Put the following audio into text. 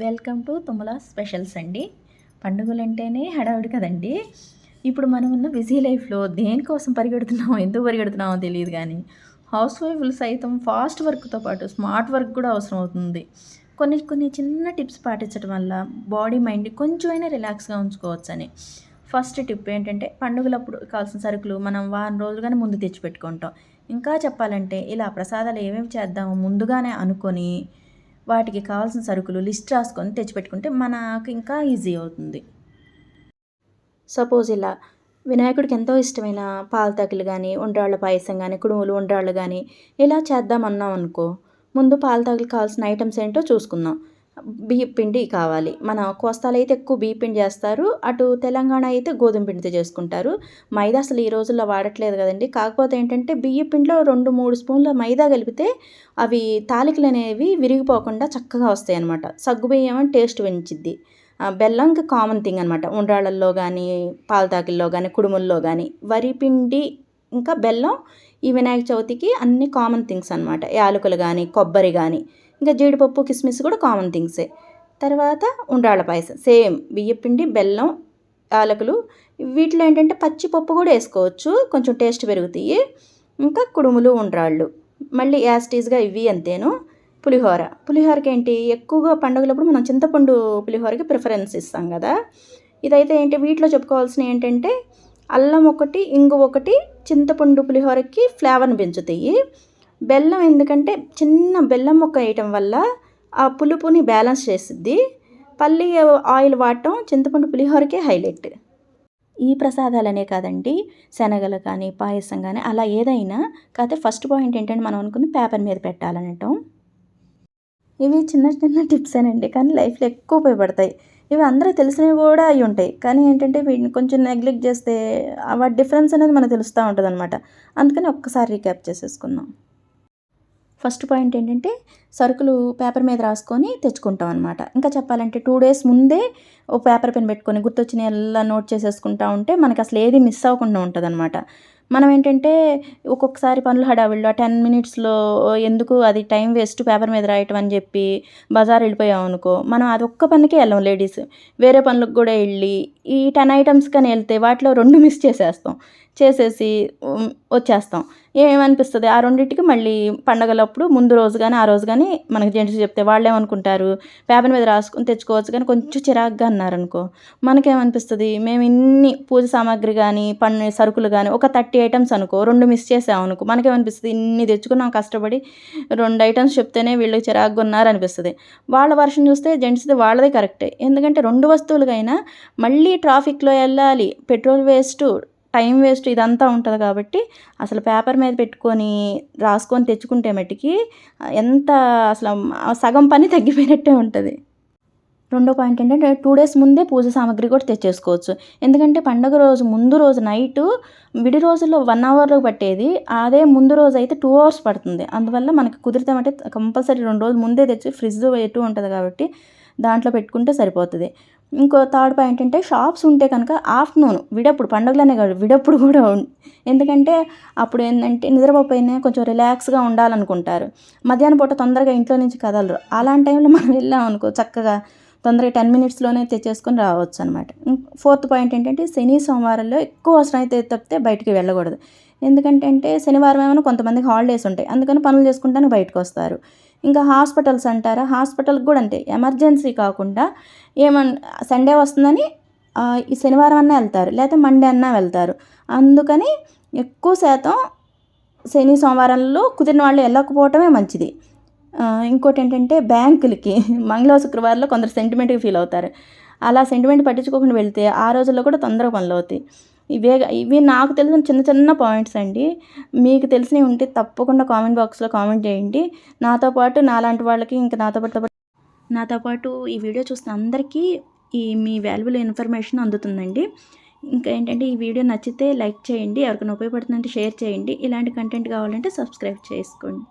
Welcome to Tummala specials అండి. పండుగలు అంటేనే హడావిడి కదండి. ఇప్పుడు మనం ఉన్న బిజీ లైఫ్లో దేనికోసం పరిగెడుతున్నామో ఎందుకు పరిగెడుతున్నామో తెలియదు కానీ హౌస్ వైఫ్లు సైతం ఫాస్ట్ వర్క్తో పాటు స్మార్ట్ వర్క్ కూడా అవసరం అవుతుంది. కొన్ని కొన్ని చిన్న టిప్స్ పాటించడం వల్ల బాడీ మైండ్ కొంచెమైనా రిలాక్స్గా ఉంచుకోవచ్చని. ఫస్ట్ టిప్ ఏంటంటే పండుగలప్పుడు కావాల్సిన సరుకులు మనం వారం రోజులుగానే ముందు తెచ్చిపెట్టుకుంటాం. ఇంకా చెప్పాలంటే ఇలా ప్రసాదాలు ఏమేమి చేద్దామో ముందుగానే అనుకొని వాటికి కావాల్సిన సరుకులు లిస్ట్ రాసుకొని తెచ్చిపెట్టుకుంటే మనకు ఇంకా ఈజీ అవుతుంది. సపోజ్ ఇలా వినాయకుడికి ఎంతో ఇష్టమైన పాలతాకులు కానీ ఉండ్రాళ్ళ పాయసం కానీ కుడుములు ఉండ్రాళ్ళు కానీ ఇలా చేద్దామన్నాం అనుకో ముందు పాలతాకులు కావాల్సిన ఐటమ్స్ ఏంటో చూసుకుందాం. బియ్యపిండి కావాలి. మన కోస్తాలు అయితే ఎక్కువ బియ్యం పిండి చేస్తారు. అటు తెలంగాణ అయితే గోధుమ పిండితో చేసుకుంటారు. మైదా అసలు ఈ రోజుల్లో వాడట్లేదు కదండి. కాకపోతే ఏంటంటే బియ్యపిండిలో రెండు మూడు స్పూన్ల మైదా కలిపితే అవి తాలికలు అనేవి విరిగిపోకుండా చక్కగా వస్తాయి అనమాట సగ్గుబియ్యం అని టేస్ట్ పెంచిద్ది. బెల్లం ఇంకా కామన్ థింగ్ అనమాట ఉండ్రాళ్ళల్లో కానీ పాలతాకిల్లో కానీ కుడుముల్లో కానీ వరి పిండి ఇంకా బెల్లం ఈ వినాయక చవితికి అన్ని కామన్ థింగ్స్ అనమాట యాలకులు కానీ కొబ్బరి కానీ ఇంకా జీడిపప్పు కిస్మిస్ కూడా కామన్ థింగ్సే తర్వాత ఉండ్రాళ్ళ పాయసం సేమ్ బియ్యపిండి బెల్లం యాలకులు. వీటిలో ఏంటంటే పచ్చిపప్పు కూడా వేసుకోవచ్చు. కొంచెం టేస్ట్ పెరుగుతాయి. ఇంకా కుడుములు ఉండ్రాళ్ళు. మళ్ళీ యాస్టీస్గా ఇవి అంతేను. పులిహోర. పులిహోరకి ఏంటి? ఎక్కువగా పండుగలప్పుడు మనం చింతపండు పులిహోరకి ప్రిఫరెన్స్ ఇస్తాం కదా. ఇదైతే ఏంటి? వీటిలో చెప్పుకోవాల్సిన ఏంటంటే అల్లం ఒకటి ఇంగు ఒకటి చింతపండు పులిహోరకి ఫ్లేవర్ని పెంచుతాయి. బెల్లం ఎందుకంటే చిన్న బెల్లం ముక్క వేయటం వల్ల ఆ పులుపుని బ్యాలెన్స్ చేసిద్ది. పల్లి ఆయిల్ వాడటం చింతపండు పులిహోరకే హైలైట్. ఈ ప్రసాదాలనే కాదండి శనగలు కానీ పాయసం కానీ అలా ఏదైనా కాకపోతే ఫస్ట్ పాయింట్ ఏంటంటే మనం అనుకుని పేపర్ మీద పెట్టాలనటం. ఇవి చిన్న చిన్న టిప్స్ అండి కానీ లైఫ్లో ఎక్కువ ఉపయోగపడతాయి. ఇవి అందరూ తెలిసినవి కూడా అయి ఉంటాయి. కానీ ఏంటంటే వీటిని కొంచెం నెగ్లెక్ట్ చేస్తే వాటి డిఫరెన్స్ అనేది మనకు తెలుస్తూ ఉంటుంది అనమాట అందుకని ఒక్కసారి రీక్యాప్ చేసేసుకుందాం. ఫస్ట్ పాయింట్ ఏంటంటే సరుకులు పేపర్ మీద రాసుకొని తెచ్చుకుంటాం అనమాట ఇంకా చెప్పాలంటే టూ డేస్ ముందే ఓ పేపర్ పెన్ పెట్టుకొని గుర్తొచ్చిన ఎలా నోట్ చేసేసుకుంటా ఉంటే మనకి అసలు ఏది మిస్ అవ్వకుండా ఉంటుంది అనమాట మనం ఏంటంటే ఒక్కొక్కసారి పనులు హడావిడిలో టెన్ మినిట్స్లో ఎందుకు అది టైం వేస్ట్ పేపర్ మీద రాయటం అని చెప్పి బజార్ వెళ్ళిపోయాం అనుకో మనం అది ఒక్క పనికే వెళ్ళాం లేడీస్. వేరే పనులకు కూడా వెళ్ళి ఈ టెన్ ఐటమ్స్ కానీ వెళ్తే వాటిలో రెండు మిస్ చేసేస్తాం. చేసేసి వచ్చేస్తాం. ఏమనిపిస్తుంది? ఆ రెండింటికి మళ్ళీ పండగలప్పుడు ముందు రోజు కానీ ఆ రోజు కానీ మనకి జెంట్స్ చెప్తే వాళ్ళు ఏమనుకుంటారు? పేపర్ మీద రాసుకొని తెచ్చుకోవచ్చు కానీ కొంచెం చిరాగ్గా అన్నారనుకో మనకేమనిపిస్తుంది? మేము ఇన్ని పూజ సామాగ్రి కానీ పన్ను సరుకులు కానీ ఒక థర్టీ ఐటమ్స్ అనుకో రెండు మిస్ చేసాం అనుకో మనకేమనిపిస్తుంది? ఇన్ని తెచ్చుకున్నాం కష్టపడి రెండు ఐటమ్స్ చెప్తేనే వీళ్ళు చిరాగ్గా ఉన్నారు అనిపిస్తుంది వాళ్ళ వర్షం చూస్తే జెంట్స్ది వాళ్ళదే కరెక్టే. ఎందుకంటే రెండు వస్తువులకైనా మళ్ళీ ట్రాఫిక్లో వెళ్ళాలి పెట్రోల్ వేస్ట్ టైం వేస్ట్ ఇదంతా ఉంటుంది కాబట్టి అసలు పేపర్ మీద పెట్టుకొని రాసుకొని తెచ్చుకుంటే మట్టికి ఎంత అసలు సగం పని తగ్గిపోయినట్టే ఉంటుంది. రెండో పాయింట్ ఏంటంటే టూ డేస్ ముందే పూజ సామాగ్రి కూడా తెచ్చేసుకోవచ్చు. ఎందుకంటే పండగ రోజు ముందు రోజు నైట్ విడి రోజుల్లో వన్ అవర్లో పట్టేది. అదే ముందు రోజు అయితే టూ అవర్స్ పడుతుంది. అందువల్ల మనకి కుదిరితే కంపల్సరీ రెండు రోజులు ముందే తెచ్చి ఫ్రిడ్జ్ ఎటు ఉంటుంది కాబట్టి దాంట్లో పెట్టుకుంటే సరిపోతుంది. ఇంకో థర్డ్ పాయింట్ అంటే షాప్స్ ఉంటే కనుక ఆఫ్టర్నూన్ విడప్పుడు పండుగలనే కాదు విడప్పుడు కూడా ఎందుకంటే అప్పుడు ఏంటంటే నిద్రపోయినా కొంచెం రిలాక్స్గా ఉండాలనుకుంటారు. మధ్యాహ్నం పూట తొందరగా ఇంట్లో నుంచి కదలరు. అలాంటి టైంలో మనం వెళ్ళాం అనుకో చక్కగా తొందరగా టెన్ మినిట్స్లోనే తెచ్చేసుకొని రావచ్చు అనమాట ఫోర్త్ పాయింట్ ఏంటంటే శని సోమవారంలో ఎక్కువ అవసరం అయితే తప్పితే బయటికి వెళ్ళకూడదు. ఎందుకంటే అంటే శనివారం ఏమైనా కొంతమందికి హాలిడేస్ ఉంటాయి. అందుకని పనులు చేసుకుంటాను బయటకు వస్తారు ఇంకా హాస్పిటల్స్ అంటారా? హాస్పిటల్కి కూడా అంతే. ఎమర్జెన్సీ కాకుండా ఏమన్ సండే వస్తుందని ఈ శనివారం అన్నా వెళ్తారు. లేకపోతే మండే అన్నా వెళ్తారు. అందుకని ఎక్కువ శాతం శని సోమవారంలో కుదిరిన వాళ్ళు వెళ్ళకపోవటమే మంచిది. ఇంకోటి ఏంటంటే బ్యాంకులకి మంగళ శుక్రవారంలో కొందరు సెంటిమెంట్గా ఫీల్ అవుతారు. అలా సెంటిమెంట్ పట్టించుకోకుండా వెళ్తే ఆ రోజుల్లో కూడా తొందరగా పనులు అవుతాయి. ఇవే ఇవి నాకు తెలిసిన చిన్న చిన్న పాయింట్స్ అండి. మీకు తెలిసినవి ఉంటే తప్పకుండా కామెంట్ బాక్స్లో కామెంట్ చేయండి. నాతో పాటు నాలాంటి వాళ్ళకి ఇంకా నాతో పాటు నాతో పాటు ఈ వీడియో చూస్తున్న అందరికీ ఈ మీ వాల్యుబుల్ ఇన్ఫర్మేషన్ అందుతుందండి. ఇంకా ఏంటంటే ఈ వీడియో నచ్చితే లైక్ చేయండి. ఎవరికైనా ఉపయోగపడుతుందంటే షేర్ చేయండి. ఇలాంటి కంటెంట్ కావాలంటే సబ్స్క్రైబ్ చేసుకోండి.